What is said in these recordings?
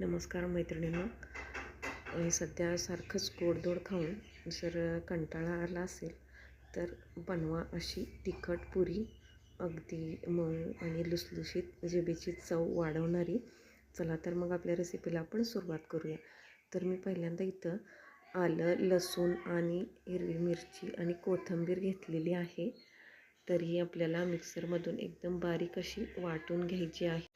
नमस्कार मैत्रिणींनो. हे सध्या सारखंच गोडधोड खाऊन जर कंटाळा आला असेल तर बनवा अशी तिखट पुरी. अगदी मऊ आणि लुसलुशीत जिभेची चव वाढवणारी. चला तर मग आपल्या रेसिपीला आपण सुरुवात करूया. तर मी पहिल्यांदा इथं आलं लसूण आणि हिरवी मिरची आणि कोथिंबीर घेतलेली आहे. तर ही आपल्याला मिक्सरमधून एकदम बारीक अशी वाटून घ्यायची आहे.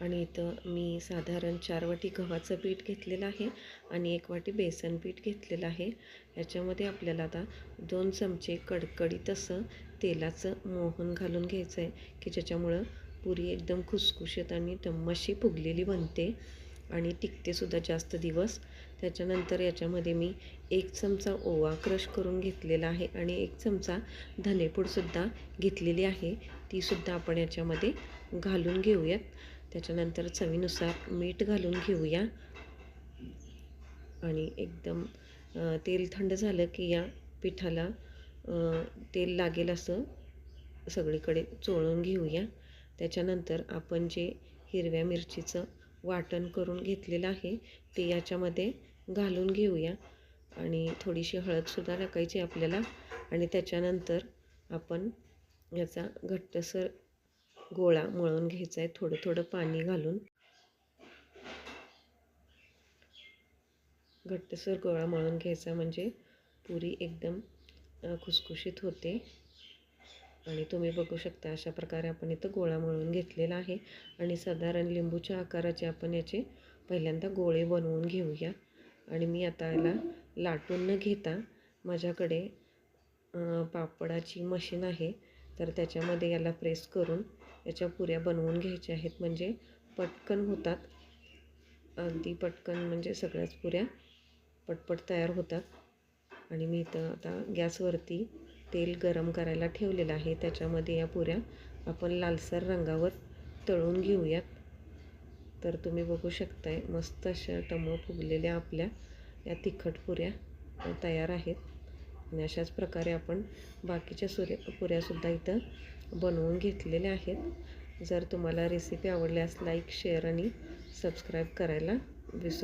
आणि इथं मी साधारण चार वाटी गव्हाचं पीठ घेतलेलं आहे आणि एक वाटी बेसन पीठ घेतलेलं आहे. याच्यामध्ये आपल्याला आता दोन चमचे कडकडीत असं तेलाचं मोहन घालून घ्यायचं आहे की ज्याच्यामुळं पुरी एकदम खुसखुशीत आणि टम्मशी फुगलेली बनते आणि टिकतेसुद्धा जास्त दिवस. त्याच्यानंतर याच्यामध्ये मी एक चमचा ओवा क्रश करून घेतलेला आहे आणि एक चमचा धनेपूडसुद्धा घेतलेली आहे. तीसुद्धा आपण याच्यामध्ये घालून घेऊयात. त्याच्यानंतर चवीनुसार मीठ घालून घेऊया. आणि एकदम तेल थंड झालं की या पिठाला तेल लागेल असं सगळीकडे चोळून घेऊया. त्याच्यानंतर आपण जे हिरव्या मिरचीचं वाटण करून घेतलेलं आहे ते याच्यामध्ये घालून घेऊया. आणि थोडीशी हळदसुद्धा टाकायची आपल्याला. आणि त्याच्यानंतर आपण याचा घट्टसर गोळा मळून घ्यायचा आहे थोडं थोडं पाणी घालून. घट्टसर गोळा मळून घ्यायचा म्हणजे पुरी एकदम खुसखुशीत होते. आणि तुम्ही बघू शकता अशा प्रकारे आपण इथं गोळा मळून घेतलेला आहे. आणि साधारण लिंबूच्या आकाराचे आपण याचे पहिल्यांदा गोळे बनवून घेऊया. आणि मी आता याला लाटून न घेता माझ्याकडे पापडाची मशीन आहे. तर त्याच्यामध्ये याला प्रेस करून याच्या पुऱ्या बनवून घ्यायच्या आहेत. म्हणजे पटकन होतात. अगदी पटकन म्हणजे सगळ्याच पुऱ्या पटपट तयार होतात. आणि मी इथं आता गॅसवरती तेल गरम करायला ठेवलेलं आहे. त्याच्यामध्ये या पुऱ्या आपण लालसर रंगावर तळून घेऊयात. तर तुम्ही बघू शकताय मस्त अशा टमो फुगलेल्या आपल्या या तिखट पुऱ्या तयार आहेत. आणि अशाच प्रकारे आपण बाकीच्या सुऱ्या पुऱ्यासुद्धा इथं बनवून घेतलेल्या आहेत. जर तुम्हाला रेसिपी आवडल्यास लाईक शेअर आणि सबस्क्राईब करायला विसरू